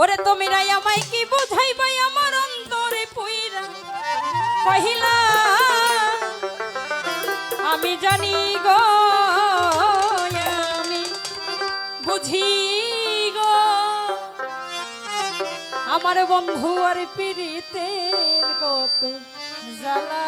ওরে তুমি রাই আমায় কি বোঝাইবাই আমার অন্তরে পইরা? কহিলা, আমি জানি গো, আমি বুঝি গো। আমার বন্ধু আর পিড়িতে কত জ্বালা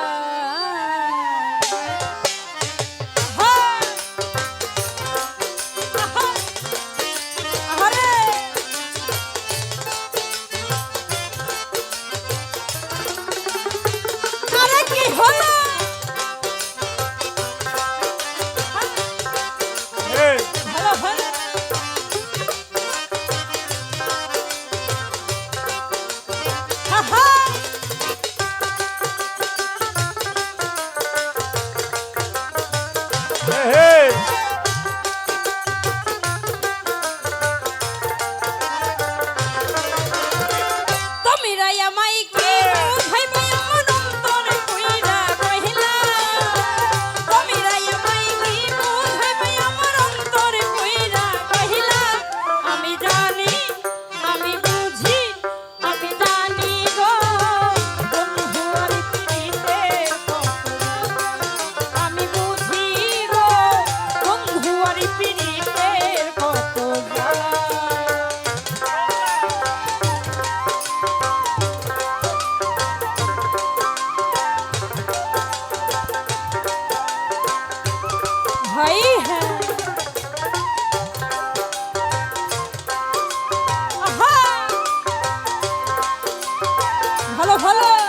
ভালো ভালো।